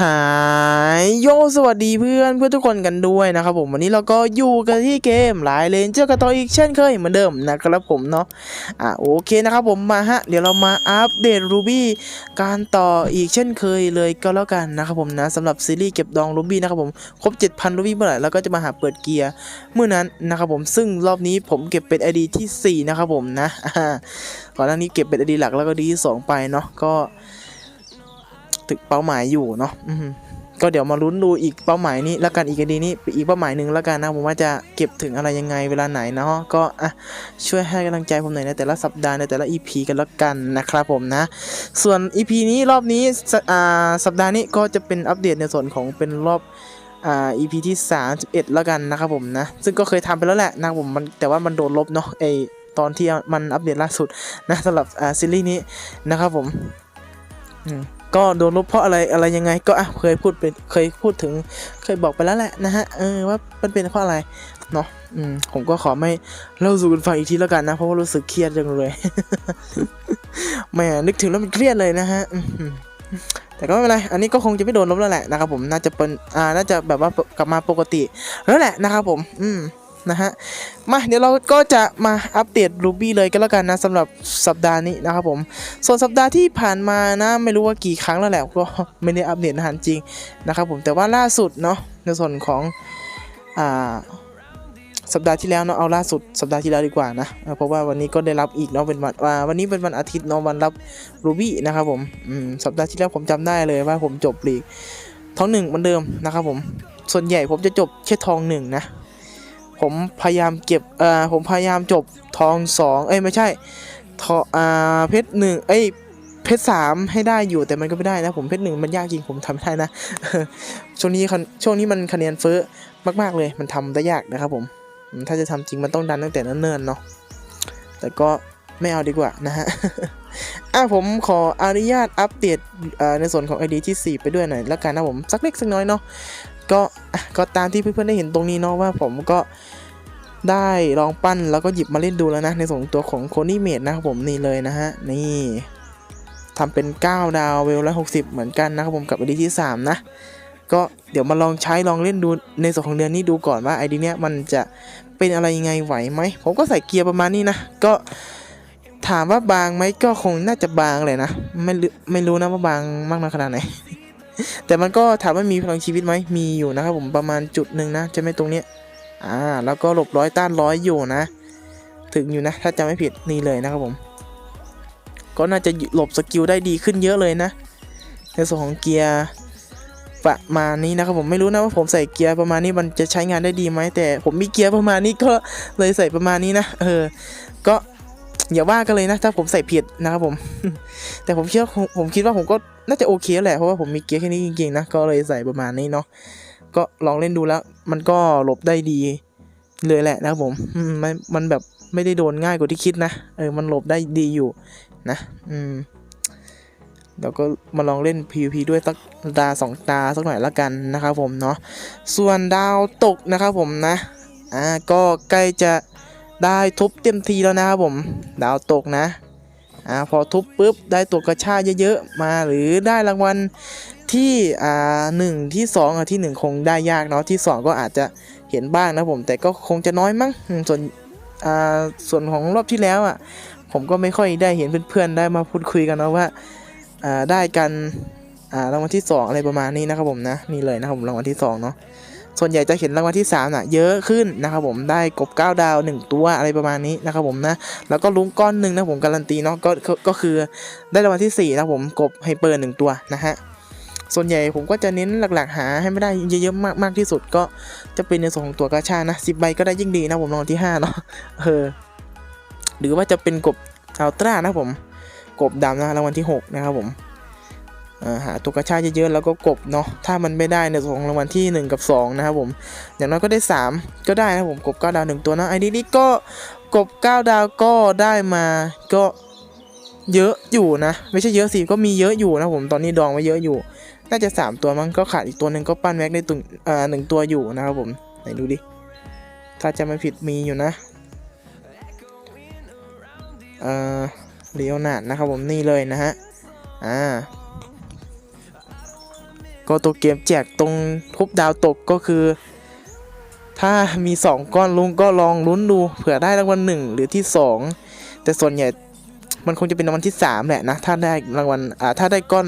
หายโยสวัสดีเพื่อนเพื่อนทุกคนกันด้วยนะครับผมวันนี้เราก็อยู่กันที่เกมหลายเลนเจอร์กันต่ออีกเช่นเคยเหมือนเดิมนะครับผมเนาะอะโอเคนะครับผมมาฮะ เดี๋ยวเรามาอัปเดตรูบี้การต่ออีกเช่นเคยเลยก็แล้วกันนะครับผมนะสำหรับซีรีส์เก็บดองรูบี้นะครับผมครบ 7,000รูบี้เมื่อไหร่เราก็จะมาหาเปิดเกียร์เมื่อนั้นนะครับผมซึ่งรอบนี้ผมเก็บเป็น ID ที่ 4 นะครับผมนะก่อนหน้านี้เก็บเป็น ID หลักแล้วก็ดีที่สองไปเนาะก็ ถึงเป้าหมายอยู่เนาะก็เดี๋ยวมาลุ้นดูอีกเป้าหมายนี้แล้วกันอีกดีนี้อีกเป้าหมายหนึ่งแล้วกันนะผมว่าจะเก็บถึงอะไรยังไงเวลาไหนเนาะก็อะช่วยให้กำลังใจผมหน่อยในแต่ละสัปดาห์ในแต่ละ EP กันแล้วกันนะครับผมนะ ส่วน EP นี้รอบนี้สอ่าสัปดาห์นี้ก็จะเป็นอัปเดตในส่วนของเป็นรอบอ่า EP ที่ 31 แล้วกันนะครับผมนะ ซึ่งก็เคยทำไปแล้วแหละนะผมมันแต่ว่ามันโดนลบเนาะไอตอนที่มันอัปเดตล่าสุดนะสำหรับอ่าซีรีส์นี้นะครับผมอืม ก็โดนลบเพราะอะไรอะไรยังไง ก็อะเคยพูดเป็นเคยพูดถึงเคยบอกไปแล้วแหละนะฮะเออว่ามันเป็นเพราะอะไรเนาะอืมผมก็ขอไม่เล่าสู่กันฟังอีกทีแล้วกันนะเพราะว่ารู้สึกเครียดจังเลยแหม่นึกถึงแล้วมันเครียดเลยนะฮะแต่ก็ไม่เป็นไร อันนี้ก็คงจะไม่โดนลบแล้วแหละนะครับผม น่าจะเป็น อ่า น่าจะแบบว่ากลับมาปกติ แล้วแหละนะครับผม อืม นะฮะ มาเดี๋ยวเราก็จะมาอัปเดต Ruby เลยก็แล้วกันนะสำหรับสัปดาห์นี้นะครับผม ส่วนสัปดาห์ที่ผ่านมานะไม่รู้ว่ากี่ครั้งแล้วแหละก็ไม่ได้อัปเดตอาหารจริงนะครับผมแต่ว่าล่าสุดเนาะในส่วนของอ่าสัปดาห์ที่แล้วเนาะเอาล่าสุดสัปดาห์ที่แล้วดีกว่านะเพราะว่าวันนี้ก็ได้รับอีกเนาะเป็นวันอ่าวันนี้เป็นวันอาทิตย์เนาะวันรับรูบี้นะครับผมอืมสัปดาห์ที่แล้วผมจำได้เลยว่าผมจบลีกทองหนึ่งเหมือนเดิมนะครับผมส่วนใหญ่ผมจะจบแค่ทองหนึ่งนะ ผมพยายามเก็บเอ่อผมพยายามจบทองสองเอ้ยไม่ใช่ทออ่าเพชรหนึ่งเอ้ยเพชรสามให้ได้อยู่แต่มันก็ไม่ได้นะผมเพชรหนึ่งมันยากจริงผมทำไม่ได้นะช่วงนี้คันช่วงนี้มันคะแนนเฟ้อมากๆเลยมันทำได้ยากนะครับผม ถ้าจะทำจริงมันต้องดันตั้งแต่เนิ่นๆเนาะแต่ก็ไม่เอาดีกว่านะฮะอะผมขออนุญาตอัปเดตอ่อในส่วนของ ID ที่ 4 ไปด้วยหน่อยแล้วกันนะผมสักเล็กสักน้อยเนาะก็ก็ตามที่เพื่อนๆได้เห็นตรงนี้เนาะว่าผมก็ ได้ลองปั้นแล้วก็หยิบมาเล่นดูแล้วนะ ในส่วนของตัวของโคนี่เมดนะครับผมนี่เลยนะฮะนี่ทำเป็น 9 ดาวเวลละ60 เหมือนกันนะครับผมกับไอดีที่ 3 นะ ก็เดี๋ยวมาลองใช้ลองเล่นดูในส่วนของเดือนนี้ดูก่อนว่าไอดีเนี้ยมันจะเป็นอะไรยังไงไหวไหม ผมก็ใส่เกียร์ประมาณนี้นะ ก็ถามว่าบางไหมก็คงน่าจะบางเลยนะ ไม่รู้ไม่รู้นะว่าบางมากน้อยขนาดไหน แต่มันก็ถามว่ามีพลังชีวิตไหมมีอยู่นะครับผมประมาณจุดหนึ่งนะ จะไม่ตรงเนี้ย อ่าแล้วก็หลบร้อยต้านร้อยอยู่นะ ถึงอยู่นะ ถ้าจำไม่ผิดนี่เลยนะครับผม ก็น่าจะหลบสกิลได้ดีขึ้นเยอะเลยนะ ในส่วนของเกียร์ประมาณนี้นะครับผมไม่รู้นะว่าผมใส่เกียร์ประมาณนี้มันจะใช้งานได้ดีไหมแต่ ผมมีเกียร์ประมาณนี้ก็เลยใส่ประมาณนี้นะเออ ก็อย่าว่ากันเลยนะ ถ้าผมใส่ผิดนะครับผม แต่ผมเชื่อผมผมคิดว่าผมก็น่าจะโอเคแหละเพราะว่าผมมีเกียร์แค่นี้จริงๆนะก็เลยใส่ประมาณนี้เนาะ ก็ลองเล่นดูแล้ว มันก็หลบได้ดีเลยแหละนะครับผมมมันมันแบบไม่ได้โดนง่ายกว่าที่คิดนะเออมันหลบได้ดีอยู่นะ อืมแล้วก็มาลองเล่น PVP ด้วยสักตาสองตาสักหน่อยละกันนะครับผมเนาะส่วนดาวตกนะครับผมนะอ่าก็ใกล้จะได้ทุบเต็มทีแล้วนะครับผม ดาวตกนะ อ่าพอทุบปุ๊บได้ตัวกระชาเยอะๆมาหรือได้รางวัลที่อ่าหนึ่งที่สองอะที่หนึ่งคงได้ยากเนาะที่สองก็อาจจะเห็นบ้างนะผมแต่ก็คงจะน้อยมั้งส่วนอ่าส่วนของรอบที่แล้วอะผมก็ไม่ค่อยได้เห็นเพื่อนๆได้มาพูดคุยกันเนาะว่าอ่าได้กันอ่ารางวัลที่สองอะไรประมาณนี้นะครับผมนะนี่เลยนะครับผมรางวัลที่สองเนาะ ส่วนใหญ่จะเห็นรางวัลที่สามน่ะเยอะขึ้นนะครับผมได้กบเก้าดาวหนึ่งตัวอะไรประมาณนี้นะครับผมนะแล้วก็ลุ้งก้อนหนึ่งนะผมการันตีเนาะก็ก็ก็คือได้รางวัลที่สี่นะผมกบไฮเปอร์หนึ่งตัวนะฮะส่วนใหญ่ผมก็จะเน้นหลักๆ หาให้ไม่ได้เยอะๆมากมากที่สุดก็จะเป็นในส่วนของตัวกาชานะสิบใบก็ได้ยิ่งดีนะผมรางวัลที่5เนาะเออหรือว่าจะเป็นกบอัลตร้านะผมกบดำนะรางวัลที่6นะครับผม หาตัวกระชาเยอะๆแล้วก็กบเนาะถ้ามันไม่ได้ในส่วนของรางวัลที่ 1 กับ 2 นะครับผม อย่างน้อยก็ได้ 3 ก็ได้นะผมกบ 9 ดาว 1 ตัวนะไอดีนี้ก็กบ 9 ดาวก็ได้มาก็เยอะอยู่นะ ไม่ใช่เยอะสิก็มีเยอะอยู่นะผมตอนนี้ดองไว้เยอะอยู่ น่าจะ 3 ตัวมั้งก็ขาดอีกตัวหนึ่งก็ปั้นแม็กได้ตุงอ่าหนึ่งตัวอยู่นะครับผมไหนดูดิถ้าจะไม่ผิดมีอยู่นะเอ่อเลียวนาดนะครับผมนี่เลยนะฮะอ่า ก็ตัวเกมแจกตรงทุบดาวตกก็คือ ถ้ามี 2 ก้อนลุงก็ลองลุ้นดู เผื่อได้รางวัลหนึ่งหรือที่ 2 แต่ส่วนใหญ่มันคงจะเป็นรางวัลที่ 3 แหละนะ ถ้าได้รางวัลอ่าถ้าได้ก้อน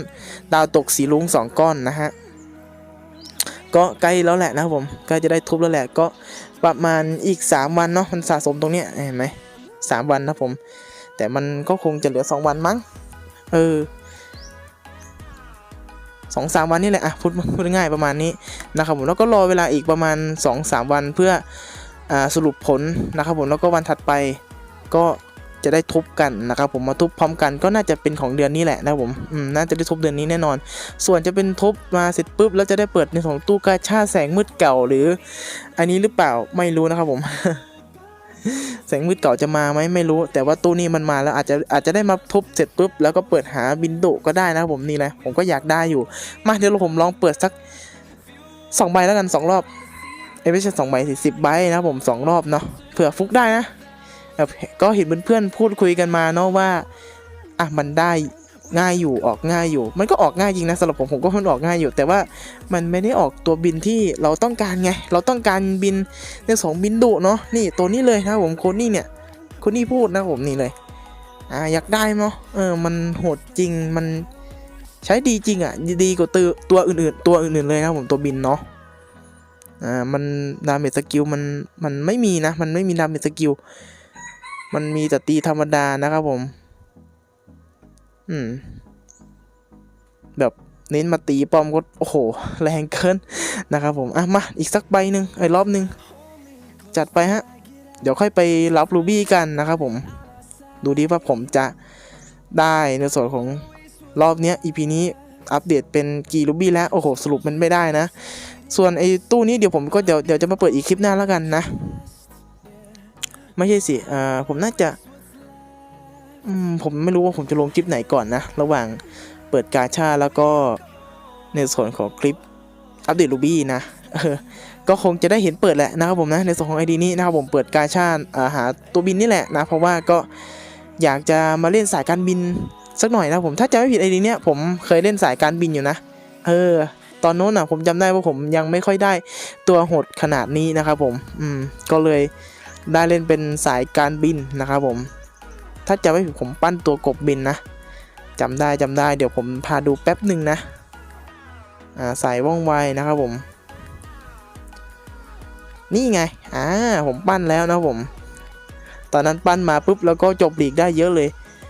ดาวตกสีลุง2 ก้อนนะฮะก็ใกล้แล้วแหละนะครับผมใกล้จะได้ทุบแล้วแหละก็ประมาณอีก 3 วันเนาะมันสะสมตรงเนี้ยเห็นไหมสามวันนะผม แต่มันก็คงจะเหลือ 2 วันมั้งเออ สองสามวันนี่แหละอะพูดพูดง่ายๆประมาณนี้นะครับผมแล้วก็รอเวลาอีกประมาณ 2-3 วันเพื่ออ่าสรุปผลนะครับผมแล้วก็วันถัดไปก็จะได้ทุบกันนะครับผมมาทุบพร้อมกันก็น่าจะเป็นของเดือนนี้แหละนะครับผมน่าจะได้ทุบเดือนนี้แน่นอน ส่วนจะเป็นทุบมาเสร็จปุ๊บแล้วจะได้เปิดในของตู้กาชาแสงมืดเก่าหรือ อันนี้หรือเปล่าไม่รู้นะครับผม แสงมืดเก่าจะมาไหมไม่รู้ แต่ว่าตู้นี้มันมาแล้วอาจจะอาจจะได้มาทุบเสร็จปุ๊บแล้วก็เปิดหาบินโดก็ได้นะผมนี่แหละผมก็อยากได้อยู่ มาเดี๋ยวผมลองเปิดสักสองใบแล้วกันสองรอบเอ้ไม่ใช่สองใบสิสิบใบนะผมสองรอบเนาะเผื่อฟุกได้นะก็เห็นเพื่อนๆพูดคุยกันมาเนาะว่าอะมันได้ ง่ายอยู่ออกง่ายอยู่ มันก็ออกง่ายจริงนะสำหรับผมผมก็มันออกง่ายอยู่ แต่ว่ามันไม่ได้ออกตัวบินที่เราต้องการไง เราต้องการบินในสองบินดุเนาะนี่ตัวนี้เลยนะผมโคนนี่เนี่ยโคนนี่พูดนะผมนี่เลยอ่าอยากได้เนาะเออมันโหดจริงมันใช้ดีจริงอะดีกว่าตัวตัวอื่นๆ ตัวอื่นๆเลยนะผมตัวบินเนาะอ่ามันดาเมจสกิลมันมันไม่มีนะ มันไม่มีดาเมจสกิลมันมีแต่ตีธรรมดานะครับผม อืม แบบเน้นมาตีป้อมก็โอ้โห แรงเกินนะครับผม อะ มา อีกสักใบหนึ่งไอ้รอบหนึ่งจัดไปฮะ เดี๋ยวค่อยไปรับรูบี้กันนะครับผม ดูดิว่าผมจะได้ในส่วนของรอบเนี้ย EP นี้อัปเดตเป็นกี่รูบี้แล้ว โอ้โห สรุปมันไม่ได้นะ ส่วนไอ้ตู้นี้เดี๋ยวผมก็เดี๋ยวเดี๋ยวจะมาเปิดอีกคลิปหน้าแล้วกันนะ ไม่ใช่สิ อ่า ผมน่าจะ ผมไม่รู้ว่าผมจะลงคลิปไหนก่อนนะ ระหว่างเปิดกาชาแล้วก็ในส่วนของคลิปอัปเดตรูบี้นะก็คงจะได้เห็นเปิดแหละนะครับผมนะในส่วนของไอดีนี้นะครับผมเปิดกาชาาหาตัวบินนี่แหละนะ เพราะว่าก็อยากจะมาเล่นสายการบินสักหน่อยนะผมถ้าจำไม่ผิดไอดีเนี้ยผมเคยเล่นสายการบินอยู่นะเออตอนโน้นอะผมจำได้ว่าผมยังไม่ค่อยได้ตัวโหดขนาดนี้นะครับผมอืมก็เลยได้เล่นเป็นสายการบินนะครับผม ถ้าจำไม่ผิดผมปั้นตัวกบบินนะจำได้จำได้เดี๋ยวผมพาดูแป๊บหนึ่งนะอ่าสายว่องไวนะครับผม นี่ไงอ่าผมปั้นแล้วนะผม ตอนนั้นปั้นมาปุ๊บแล้วก็จบลีกได้เยอะเลย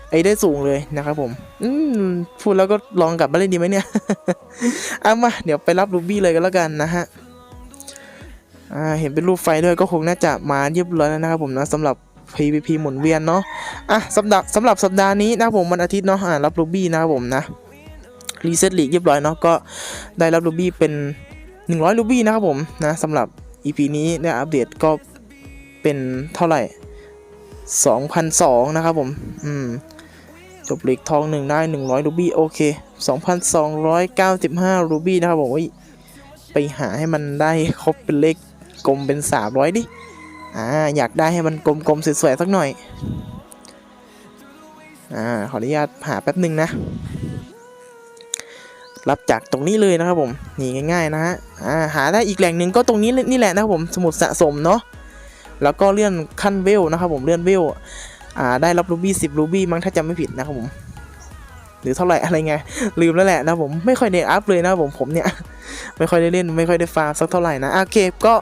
ไอ้ได้สูงเลยนะครับผม อืมพูดแล้วก็ลองกลับมาเล่นดีไหมเนี่ยเอามาเดี๋ยวไปรับรูบี้เลยกันแล้วกันนะฮะอ่าเห็นเป็นรูปไฟด้วยก็คงน่าจะมาเรียบร้อยแล้วนะครับผมนะสำหรับ PVP หมุนเวียนเนาะอะสำหรับสำหรับสัปดาห์นี้นะผมวันอาทิตย์เนาะอ่ารับรูบี้นะครับผมนะรีเซ็ตลีกเรียบร้อยเนาะก็ได้รับรูบี้เป็น 100รูบี้นะครับผมนะสำหรับ EP นี้ได้อัปเดตก็เป็นเท่าไหร่2,002นะครับผมอืมจบเหล็กทองหนึ่งได้ 100รูบี้โอเค 2,295รูบี้นะครับผมไปหาให้มันได้ครบเป็นเลขกลมเป็น 300 ดิ อ่าอยากได้ให้มันกลมๆสวยๆสักหน่อยอ่าขออนุญาตหาแป๊บหนึ่งนะรับจากตรงนี้เลยนะครับผมนี่ง่ายๆนะฮะอ่าหาได้อีกแหล่งหนึ่งก็ตรงนี้นี่แหละนะครับผมสมุดสะสมเนาะแล้วก็เลื่อนขั้นเวลนะครับผมเลื่อนเวลอ่าได้รับรูบี้สิบรูบี้มั้งถ้าจำไม่ผิดนะครับผมหรือเท่าไหร่อะไรไงลืมแล้วแหละนะผมไม่ค่อยได้อัพเลยนะครับผมผมเนี่ยไม่ค่อยได้เล่นไม่ค่อยได้ฟาร์มสักเท่าไหร่นะโอเคก็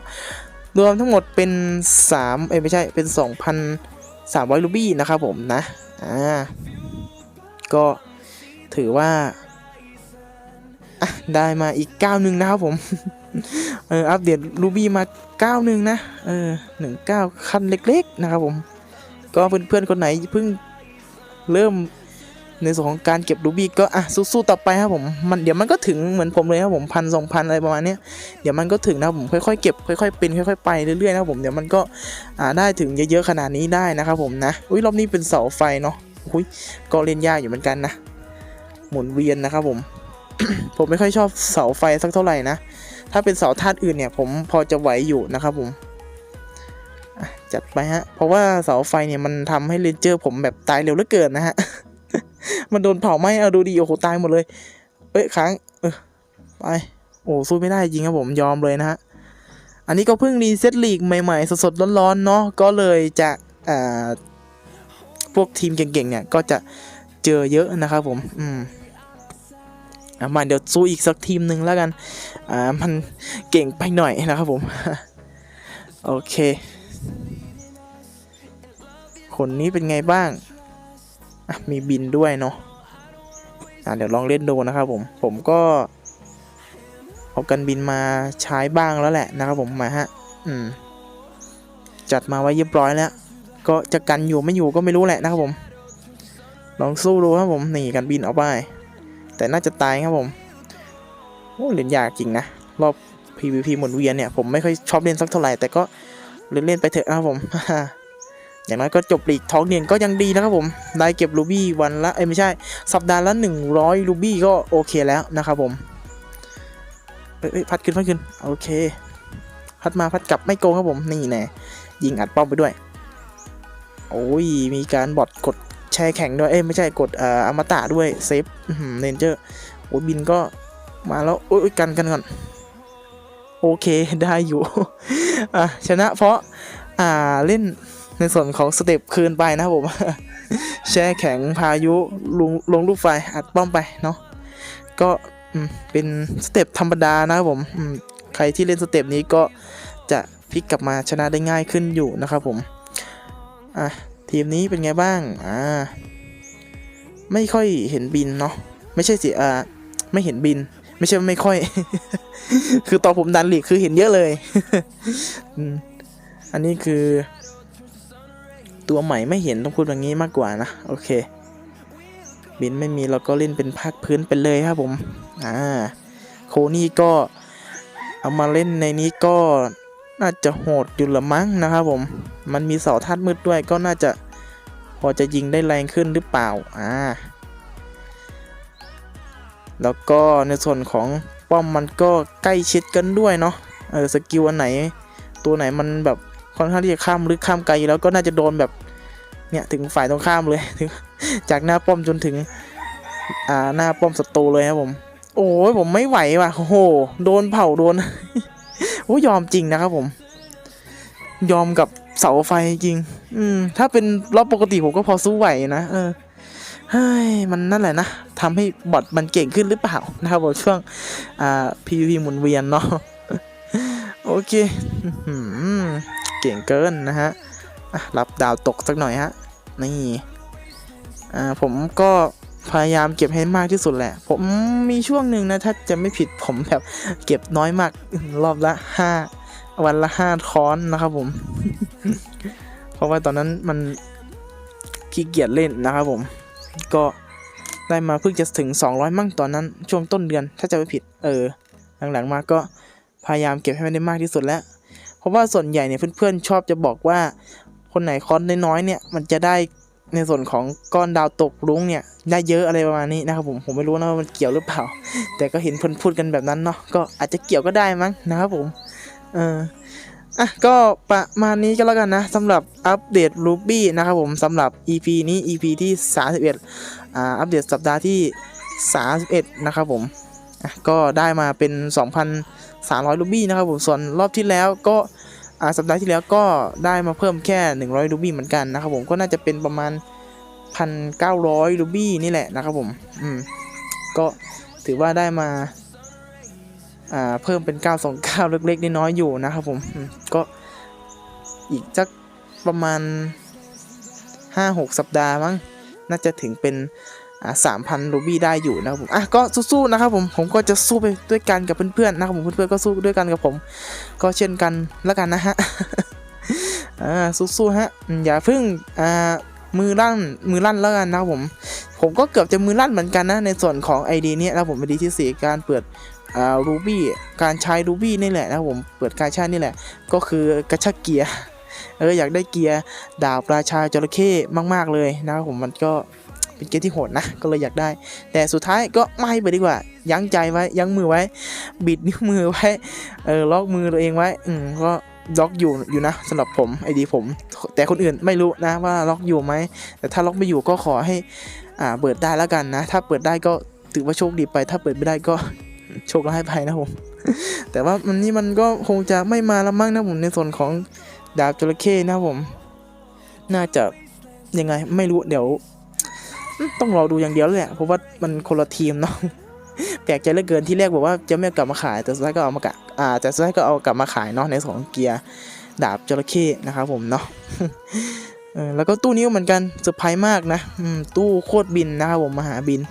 รวมทั้งหมดเป็น3เอ้ไม่ใช่เป็น 2,300 รูบี้นะครับผมนะอ่าก็ถือว่าได้มาอีกก้าหนึ่งนะครับผมเอออัปเดตรูบี้มาก้าวหนึ่งนะเออหนึ่งก้าวขั้นเล็กๆนะครับผม ก็เพื่อนๆคนไหนเพิ่งเริ่ม ในส่วนของการเก็บรูบี้ก็อะสู้ๆต่อไปครับผมมันเดี๋ยวมันก็ถึงเหมือนผมเลยครับผมพันสองพันอะไรประมาณนี้เดี๋ยวมันก็ถึงนะครับผมค่อยๆเก็บค่อยๆเป็นค่อยๆไปเรื่อยๆนะครับผมเดี๋ยวมันก็อ่าได้ถึงเยอะๆขนาดนี้ได้นะครับผมนะอุ้ยรอบนี้เป็นเสาไฟเนาะอุ้ยก็เล่นยากอยู่เหมือนกันนะหมุนเวียนนะครับผม ผมไม่ค่อยชอบเสาไฟสักเท่าไหร่นะถ้าเป็นเสาธาตุอื่นเนี่ย ผมพอจะไหวอยู่นะครับผมจัดไปฮะ เพราะว่าเสาไฟเนี่ยมันทำให้เรนเจอร์ผมแบบตายเร็วเหลือเกินนะฮะ มันโดนเผาไหมเอาดูดีโอ้โหตายหมดเลยเอ้ยค้างเออไปโอ้สู้ไม่ได้จริงครับผมยอมเลยนะฮะอันนี้ก็เพิ่งรีเซ็ตลีกใหม่ ๆ สดๆร้อนๆเนาะก็เลยจะอ่าพวกทีมเก่งๆเนี่ยก็จะเจอเยอะนะครับผมอืมอะมาเดี๋ยวสู้อีกสักทีมหนึ่งแล้วกัน อ่า มันเก่งไปหน่อยนะครับผม โอเค คนนี้เป็นไงบ้าง มีบินด้วยเนาะอะเดี๋ยวลองเล่นดูนะครับผม ผมก็เอากันบินมาใช้บ้างแล้วแหละนะครับผมมาฮะ อืม จัดมาไว้เรียบร้อยแล้ว ก็จะกันอยู่ไม่อยู่ก็ไม่รู้แหละนะครับผม ลองสู้ดูครับผม นี่กันบินเอาไป แต่น่าจะตายครับผม โอ้เล่นยากจริงนะ รอบ PVP หมุนเวียนเนี่ย ผมไม่ค่อยชอบเล่นสักเท่าไหร่ แต่ก็เล่นเล่นไปเถอะครับผม อย่างน้อยก็จบลีกท้องเนียนก็ยังดีนะครับผมได้เก็บรูบี้วันละเอ้ไม่ใช่ สัปดาห์ละ 100รูบี้ก็โอเคแล้วนะครับผมเอ้ยพัดขึ้นพัดขึ้นโอเค พัดมาพัดกลับไม่โกงครับผมนี่แน่ยิงอัดป้อมไปด้วย โอ้ยมีการบอทกดแช่แข็งด้วยเอ้ยไม่ใช่กดอ่ออมตะด้วยเซฟเรนเจอร์โอ้บินก็มาแล้วโอ้ยโอ้ยกันกันก่อนโอเคได้อยู่อะชนะเพราะอ่าเล่น ในส่วนของสเต็ปคืนไปนะครับผม แช่แข็งพายุลงลงลูกไฟอัดป้อมไปเนาะก็เป็นสเต็ปธรรมดานะครับผมใครที่เล่นสเต็ปนี้ก็จะพลิกกลับมาชนะได้ง่ายขึ้นอยู่นะครับผมอะทีมนี้เป็นไงบ้างอ่าไม่ค่อยเห็นบินเนาะไม่ใช่สิอ่าไม่เห็นบิน ไม่ใช่ไม่ค่อย คือตอนผมดันหลีกคือเห็นเยอะเลยอันนี้คือ ตัวใหม่ไม่เห็นต้องพูดแบบนี้มากกว่านะ โอเค บินไม่มีเราก็เล่นเป็นภาคพื้นไปเลยครับผม อ่า โคนี่ก็เอามาเล่นในนี้ก็น่าจะโหดอยู่ละมั้งนะครับผม มันมีเสาธาตุมืดด้วยก็น่าจะพอจะยิงได้แรงขึ้นหรือเปล่า อ่า แล้วก็ในส่วนของป้อมมันก็ใกล้ชิดกันด้วยเนาะ เออสกิลอันไหน ตัวไหนมันแบบ ค่อนข้างที่จะข้ามลึกข้ามไกลอยู่แล้วก็น่าจะโดนแบบเนี่ยถึงฝ่ายตรงข้ามเลยถึงจากหน้าป้อมจนถึงอ่าหน้าป้อมศัตรูเลยครับผม โอ้ยผมไม่ไหวว่ะโอ้โหโดนเผาโดนโอ้ยอมจริงนะครับผม ยอมกับเสาไฟจริง อืม ถ้าเป็นรอบปกติผมก็พอสู้ไหวนะเออเฮ้ยมันนั่นแหละนะทำให้บอทมันเก่งขึ้นหรือเปล่านะครับผมช่วงอ่า PVP หมุนเวียนเนาะโอเคอื เก่งเกินนะฮะรับดาวตกสักหน่อยฮะนี่อ่าผมก็พยายามเก็บให้มากที่สุดแหละ ผมมีช่วงหนึ่งนะ ถ้าจะไม่ผิดผมแบบเก็บน้อยมากรอบละห้าวันละห้าค้อนนะครับผม เพราะว่าตอนนั้นมันขี้เกียจเล่นนะครับผม ก็ได้มาเพิ่งจะถึง 200 มั่งตอนนั้นช่วงต้นเดือนถ้าจะไม่ผิด เออ หลังๆมาก็พยายามเก็บให้มันได้มากที่สุดแล้ว เพราะว่าส่วนใหญ่เนี่ยเพื่อนๆชอบจะบอกว่า คนไหนคอนน้อยๆเนี่ยมันจะได้ในส่วนของก้อนดาวตกรุ้งเนี่ยได้เยอะอะไรประมาณนี้นะครับผมผมไม่รู้นะว่ามันเกี่ยวหรือเปล่า แต่ก็เห็นเพื่อนพูดกันแบบนั้นเนาะก็อาจจะเกี่ยวก็ได้มั้งนะครับผมเอออะก็ประมาณนี้ก็แล้วกันนะสำหรับอัปเดต Ruby นะครับผมสำหรับ EP นี้ EP ที่ 31อ่าอัปเดตสัปดาห์ที่ 31 นะครับผมอะก็ได้มาเป็น 2,300 Ruby นะครับผมส่วนรอบที่แล้วก็สัปดาห์ที่แล้วก็ได้มาเพิ่มแค่ 100 Ruby เหมือนกันนะครับผมก็น่าจะเป็นประมาณ 1,900 Ruby นี่แหละนะครับผมอืมก็ถือว่าได้มาเพิ่มเป็น 929 เล็กๆน้อยๆอยู่นะครับผมมก็อีกสักประมาณ 5-6 สัปดาห์มั้งน่าจะถึงเป็น อ่า3,000รูบี้ได้อยู่นะครับผมอะก็สู้ๆนะครับผมผมก็จะสู้ไปด้วยกันกับเพื่อนๆนะครับผมเพื่อนๆก็สู้ด้วยกันกับผม ก็เช่นกันแล้วกันนะฮะอ่าสู้ๆฮะอย่าเพิ่งอ่ามือลั่นมือลั่นแล้วกันนะครับผม ผมก็เกือบจะมือลั่นเหมือนกันนะในส่วนของ ID เนี้ยนะครับผม ID ที่สี่การเปิดอ่ารูบี้การใช้รูบี้นี่แหละนะผมเปิดการใช้นี่แหละ ก็คือกระชักเกียร์เอออยากได้เกียร์ดาบราชาจระเข้มาก ๆ เลยนะครับผมมันก็ เป็นเกียร์ที่โหดนะ ก็เลยอยากได้ แต่สุดท้ายก็ไม่ไปดีกว่า ยั้งใจไว้ ยั้งมือไว้ บิดนิ้วมือไว้ เออ ล็อกมือตัวเองไว้ อืม ก็ล็อกอยู่อยู่นะสำหรับผมไอดีผม แต่คนอื่นไม่รู้นะว่าล็อกอยู่ไหม แต่ถ้าล็อกไม่อยู่ก็ขอให้ อ่า เปิดได้แล้วกันนะ ถ้าเปิดได้ก็ถือว่าโชคดีไป ถ้าเปิดไม่ได้ก็โชคร้ายไปนะผม แต่ว่ามันนี่มันก็คงจะไม่มาละมั้งนะผมในส่วนของดาบจระเข้นะผม น่าจะยังไงไม่รู้เดี๋ยว ต้องรอดูอย่างเดียวเลยแหละเพราะว่ามันคนละทีมเนาะแปลกใจเหลือเกินที่แรกบอกว่าจะไม่กลับมาขายแต่สุดท้ายก็เอามากะอ่าแต่สุดท้ายก็เอากลับมาขายเนาะในส่วนของเกียร์ดาบจระเข้นะครับผมเนาะเออแล้วก็ตู้นี้เหมือนกันเซอร์ไพรส์มากนะอืมตู้โคตรบินนะครับผมมหาบิน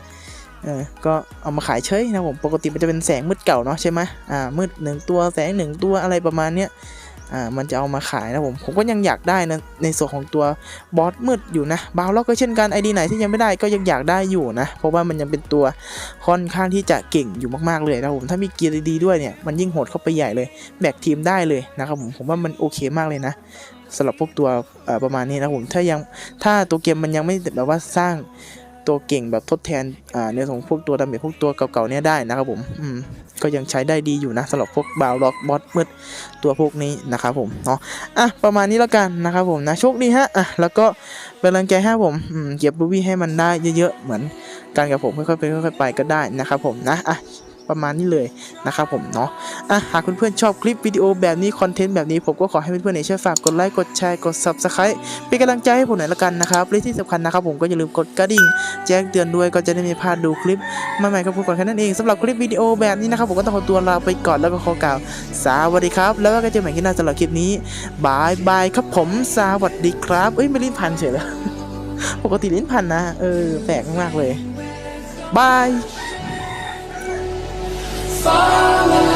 เออก็เอามาขายเฉยนะครับผมปกติมันจะเป็นแสงมืดเก่าเนาะใช่ไหมอ่ามืดหนึ่งตัวแสงหนึ่งตัวอะไรประมาณเนี้ย อ่ามันจะเอามาขายนะผม ผมก็ยังอยากได้นะในส่วนของตัวบอสมืดอยู่นะบาวล็อกก็เช่นกันไอดีไหนที่ยังไม่ได้ก็ยังอยากได้อยู่นะ เพราะว่ามันยังเป็นตัวค่อนข้างที่จะเก่งอยู่มากๆเลยนะผมถ้ามีเกียร์ดีๆด้วยเนี่ยมันยิ่งโหดเข้าไปใหญ่เลยแบกทีมได้เลยนะครับผมผมว่ามันโอเคมากเลยนะสำหรับพวกตัวประมาณนี้นะผมถ้ายังถ้าตัวเกมมันยังไม่แบบว่าสร้าง ตัวเก่งแบบทดแทนอ่าในส่วนของพวกตัวดาเมจพวกตัวเก่าๆเนี่ยได้นะครับผมอืมก็ยังใช้ได้ดีอยู่นะสำหรับพวกบาวล็อกบอสมืดตัวพวกนี้นะครับผมเนาะอะประมาณนี้แล้วกันนะครับผมนะโชคดีฮะอะแล้วก็เป็นกำลังใจให้ผมอืมเก็บรูบี้ให้มันได้เยอะๆเหมือนกันกับผมค่อยๆไปค่อยๆไปก็ได้นะครับผมนะอะ ประมาณนี้เลยนะครับผมเนาะอะหากเพื่อนๆชอบคลิปวิดีโอแบบนี้คอนเทนต์แบบนี้ผมก็ขอให้เพื่อนๆเนี่ยช่วยฝากกดไลค์กดแชร์กด subscribe เป็นกำลังใจให้ผมหน่อยละกันนะครับและที่สำคัญนะครับผมก็อย่าลืมกดกระดิ่ง แจ้งเตือนด้วยก็จะได้ไม่พลาดดูคลิปใหม่ๆกับผมก่อนแค่นั้นเองสำหรับคลิปวิดีโอแบบนี้นะครับผมก็ต้องขอตัวลาไปก่อนแล้วก็ขอกล่าวสวัสดีครับ แล้วก็เจอกันใหม่ที่หน้าสำหรับคลิปนี้บายบายครับผมสวัสดีครับเอ้ยไม่ลิ้นพันเฉยเลยปกติลิ้นพันนะ เออ แปลกมากเลย บาย follow.